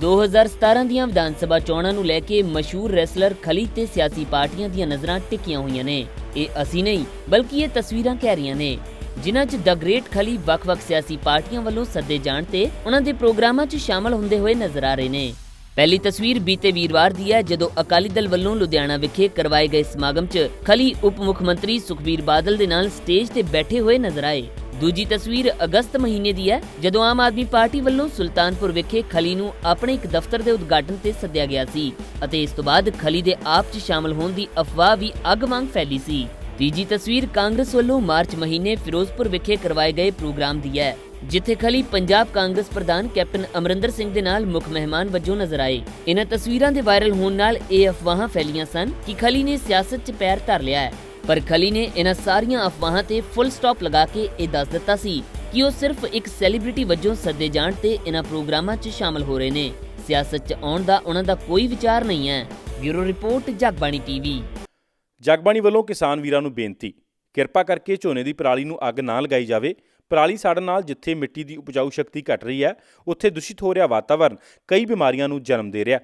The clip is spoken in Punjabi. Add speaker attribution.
Speaker 1: 2017 ਦੀਆਂ ਵਿਧਾਨ ਸਭਾ ਚੋਣਾਂ ਨੂੰ ਲੈ ਕੇ ਮਸ਼ਹੂਰ ਰੈਸਲਰ ਖਲੀ ਤੇ ਸਿਆਸੀ ਪਾਰਟੀਆਂ ਦੀਆਂ ਨਜ਼ਰਾਂ ਟਿਕੀਆਂ ਹੋਈਆਂ ਨੇ। ਇਹ ਅਸੀਂ ਨਹੀਂ, ਬਲਕਿ ਇਹ ਤਸਵੀਰਾਂ ਕਹਿ ਰਹੀਆਂ ਨੇ। ਜਿਨ੍ਹਾਂ 'ਚ ਦ ਗ੍ਰੇਟ ਖਲੀ ਵੱਖ-ਵੱਖ ਸਿਆਸੀ ਪਾਰਟੀਆਂ ਵੱਲੋਂ ਸੱਦੇ ਜਾਣ ਤੇ ਉਹਨਾਂ ਦੇ ਪ੍ਰੋਗਰਾਮਾਂ 'ਚ ਸ਼ਾਮਲ ਹੁੰਦੇ ਹੋਏ ਨਜ਼ਰ ਆ ਰਹੇ ਨੇ। ਪਹਿਲੀ ਤਸਵੀਰ ਬੀਤੇ ਵੀਰਵਾਰ ਦੀ ਹੈ, ਜਦੋਂ ਅਕਾਲੀ ਦਲ ਵੱਲੋਂ ਲੁਧਿਆਣਾ ਵਿਖੇ ਕਰਵਾਏ ਗਏ ਸਮਾਗਮ 'ਚ ਖਲੀ ਉਪ ਮੁੱਖ ਮੰਤਰੀ ਸੁਖਬੀਰ ਬਾਦਲ ਦੇ ਨਾਲ ਸਟੇਜ ਤੇ ਬੈਠੇ ਹੋਏ ਨਜ਼ਰ ਆਏ। ਦੂਜੀ ਤਸਵੀਰ ਅਗਸਤ ਮਹੀਨੇ ਦੀ ਹੈ, ਜਦੋਂ ਆਮ ਆਦਮੀ ਪਾਰਟੀ ਵੱਲੋਂ ਸੁਲਤਾਨਪੁਰ ਵਿਖੇ ਖਲੀ ਨੂੰ ਆਪਣੇ ਇੱਕ ਦਫ਼ਤਰ ਦੇ ਉਦਘਾਟਨ ਤੇ ਸੱਦਿਆ ਗਿਆ ਸੀ ਅਤੇ ਇਸ ਤੋਂ ਬਾਅਦ ਖਲੀ ਦੇ ਆਪ 'ਚ ਸ਼ਾਮਲ ਹੋਣ ਦੀ ਅਫਵਾਹ ਵੀ ਅੱਗ ਵਾਂਗ ਫੈਲੀ ਸੀ। ਤੀਜੀ ਤਸਵੀਰ ਕਾਂਗਰਸ ਵੱਲੋਂ ਮਾਰਚ ਮਹੀਨੇ ਫਿਰੋਜ਼ਪੁਰ ਵਿਖੇ ਕਰਵਾਏ ਗਏ ਪ੍ਰੋਗਰਾਮ ਦੀ ਹੈ, ਜਿੱਥੇ ਖਲੀ ਪੰਜਾਬ ਕਾਂਗਰਸ ਪ੍ਰਧਾਨ ਕੈਪਟਨ ਅਮਰਿੰਦਰ ਸਿੰਘ ਦੇ ਨਾਲ ਮੁੱਖ ਮਹਿਮਾਨ ਵਜੋਂ ਨਜ਼ਰ ਆਏ। ਇਹਨਾਂ ਤਸਵੀਰਾਂ ਦੇ ਵਾਇਰਲ ਹੋਣ ਨਾਲ ਇਹ ਅਫਵਾਹਾਂ ਫੈਲੀਆਂ ਸਨ ਕਿ ਖਲੀ ਨੇ ਸਿਆਸਤ 'ਚ ਪੈਰ ਧਰ ਲਿਆ ਹੈ। ਪਰ ਖਲੀ ਨੇ ਇਹਨਾਂ ਸਾਰੀਆਂ ਅਫਵਾਹਾਂ ਤੇ ਫੁੱਲ ਸਟਾਪ ਲਗਾ ਕੇ ਇਹ ਦੱਸ ਦਿੱਤਾ ਸੀ ਕਿ ਉਹ ਸਿਰਫ ਇੱਕ ਸੈਲੀਬ੍ਰਿਟੀ ਵਜੋਂ ਸੱਦੇ ਜਾਣ ਤੇ ਇਹਨਾਂ ਪ੍ਰੋਗਰਾਮਾਂ 'ਚ ਸ਼ਾਮਲ ਹੋ ਰਹੇ ਨੇ। ਸਿਆਸਤ 'ਚ ਆਉਣ ਦਾ ਉਹਨਾਂ ਦਾ ਕੋਈ ਵਿਚਾਰ ਨਹੀਂ ਹੈ। Bureau report, Jagbani TV.
Speaker 2: Jagbani ਵੱਲੋਂ ਕਿਸਾਨ ਵੀਰਾਂ ਨੂੰ ਬੇਨਤੀ, ਕਿਰਪਾ ਕਰਕੇ ਝੋਨੇ ਦੀ ਪਰਾਲੀ ਨੂੰ ਅੱਗ ਨਾ ਲਗਾਈ ਜਾਵੇ। ਪਰਾਲੀ ਸਾੜਨ ਨਾਲ ਜਿੱਥੇ ਮਿੱਟੀ ਦੀ ਉਪਜਾਊ ਸ਼ਕਤੀ ਘਟ ਰਹੀ ਹੈ, ਉੱਥੇ ਦੂਸ਼ਿਤ ਹੋ ਰਿਹਾ ਵਾਤਾਵਰਣ ਕਈ ਬਿਮਾਰੀਆਂ ਨੂੰ ਜਨਮ ਦੇ ਰਿਹਾ